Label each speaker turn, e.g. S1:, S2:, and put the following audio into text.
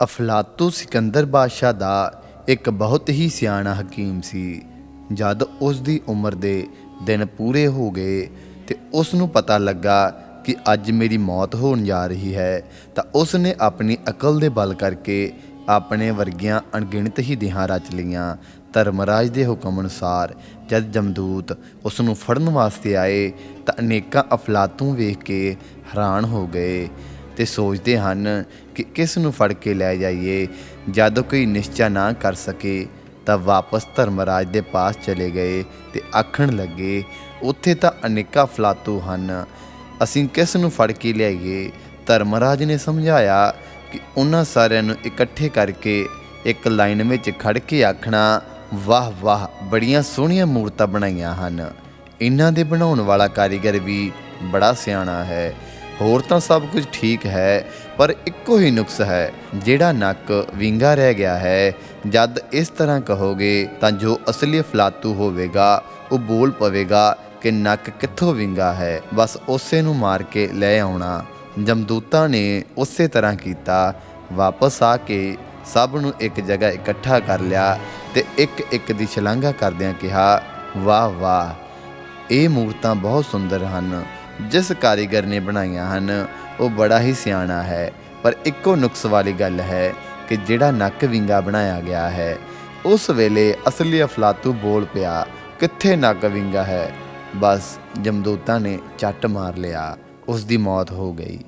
S1: ਅਫਲਾਤੂ ਸਿਕੰਦਰ ਬਾਦਸ਼ਾਹ ਦਾ ਇੱਕ ਬਹੁਤ ਹੀ ਸਿਆਣਾ ਹਕੀਮ ਸੀ। ਜਦ ਉਸ ਦੀ ਉਮਰ ਦੇ ਦਿਨ ਪੂਰੇ ਹੋ ਗਏ ਤੇ ਉਸ ਨੂੰ ਪਤਾ ਲੱਗਾ ਕਿ ਅੱਜ ਮੇਰੀ ਮੌਤ ਹੋਣ ਜਾ ਰਹੀ ਹੈ, ਤਾਂ ਉਸ ਨੇ ਆਪਣੀ ਅਕਲ ਦੇ ਬਲ ਕਰਕੇ ਆਪਣੇ ਵਰਗੀਆਂ ਅਣਗਿਣਤ ਹੀ ਦੇਹਾਂ ਰਚ ਲਈਆਂ। ਧਰਮਰਾਜ ਦੇ ਹੁਕਮ ਅਨੁਸਾਰ ਜਦ ਜਮਦੂਤ ਉਸ ਨੂੰ ਫੜਨ ਵਾਸਤੇ ਆਏ, ਤਾਂ ਅਨੇਕਾਂ ਅਫਲਾਤੂ ਵੇਖ ਕੇ ਹੈਰਾਨ ਹੋ ਗਏ। ਤੇ ਸੋਚਦੇ ਹਨ ਕਿ ਕਿਸ ਨੂੰ ਫੜ ਕੇ ਲੈ ਜਾਈਏ। ਜਦ ਕੋਈ ਨਿਸ਼ਚਾ ਨਾ ਕਰ ਸਕੇ, ਤਾਂ ਵਾਪਸ ਧਰਮਰਾਜ ਦੇ ਪਾਸ ਚਲੇ ਗਏ ਤੇ ਆਖਣ ਲੱਗੇ, ਉੱਥੇ ਤਾਂ ਅਨੇਕਾਂ ਫਲਾਤੂ ਹਨ। ਅਸੀਂ ਕਿਸ ਨੂੰ ਫੜ ਕੇ ਲਿਆਈਏ? ਧਰਮਰਾਜ ਨੇ ਸਮਝਾਇਆ ਕਿ ਉਹਨਾਂ ਸਾਰਿਆਂ ਨੂੰ ਇਕੱਠੇ ਕਰਕੇ ਇੱਕ ਲਾਈਨ ਵਿੱਚ ਖੜ ਕੇ ਆਖਣਾ, ਵਾਹ ਵਾਹ, ਬੜੀਆਂ ਸੋਹਣੀਆਂ ਮੂਰਤਾਂ ਬਣਾਈਆਂ ਹਨ। ਇਹਨਾਂ ਦੇ ਬਣਾਉਣ ਵਾਲਾ ਕਾਰੀਗਰ ਵੀ ਬੜਾ ਸਿਆਣਾ ਹੈ। ਹੋਰ ਤਾਂ ਸਭ ਕੁਝ ਠੀਕ ਹੈ, ਪਰ ਇੱਕੋ ਹੀ ਨੁਕਸ ਹੈ, ਜਿਹੜਾ ਨੱਕ ਵਿੰਗਾ ਰਹਿ ਗਿਆ ਹੈ। ਜਦ ਇਸ ਤਰ੍ਹਾਂ ਕਹੋਗੇ, ਤਾਂ ਜੋ ਅਸਲੀ ਫਲਾਤੂ ਹੋਵੇਗਾ, ਉਹ ਬੋਲ ਪਵੇਗਾ ਕਿ ਨੱਕ ਕਿੱਥੋਂ ਵਿੰਗਾ ਹੈ। ਬਸ ਉਸੇ ਨੂੰ ਮਾਰ ਕੇ ਲੈ ਆਉਣਾ। ਜਮਦੂਤਾ ਨੇ ਉਸੇ ਤਰ੍ਹਾਂ ਕੀਤਾ। ਵਾਪਸ ਆ ਕੇ ਸਭ ਨੂੰ ਇੱਕ ਜਗ੍ਹਾ ਇਕੱਠਾ ਕਰ ਲਿਆ ਤੇ ਇੱਕ ਇੱਕ ਦੀ ਸ਼ਲਾਘਾ ਕਰਦਿਆਂ ਕਿਹਾ ਵਾਹ ਵਾਹ ਇਹ ਮੂਰਤਾਂ ਬਹੁਤ ਸੁੰਦਰ ਹਨ। ਜਿਸ ਕਾਰੀਗਰ ਨੇ ਬਣਾਈਆਂ ਹਨ, ਉਹ ਬੜਾ ਹੀ ਸਿਆਣਾ ਹੈ। ਪਰ ਇੱਕੋ ਨੁਕਸ ਵਾਲੀ ਗੱਲ ਹੈ ਕਿ ਜਿਹੜਾ ਨੱਕ ਵਿੰਗਾ ਬਣਾਇਆ ਗਿਆ ਹੈ, ਉਸ ਵੇਲੇ ਅਸਲੀ ਅਫਲਾਤੂ ਬੋਲ ਪਿਆ, ਕਿੱਥੇ ਨੱਕ ਵਿੰਗਾ ਹੈ? ਬਸ ਜਮਦੂਤਾਂ ਨੇ ਚੱਟ ਮਾਰ ਲਿਆ ਉਸ ਦੀ ਮੌਤ ਹੋ ਗਈ।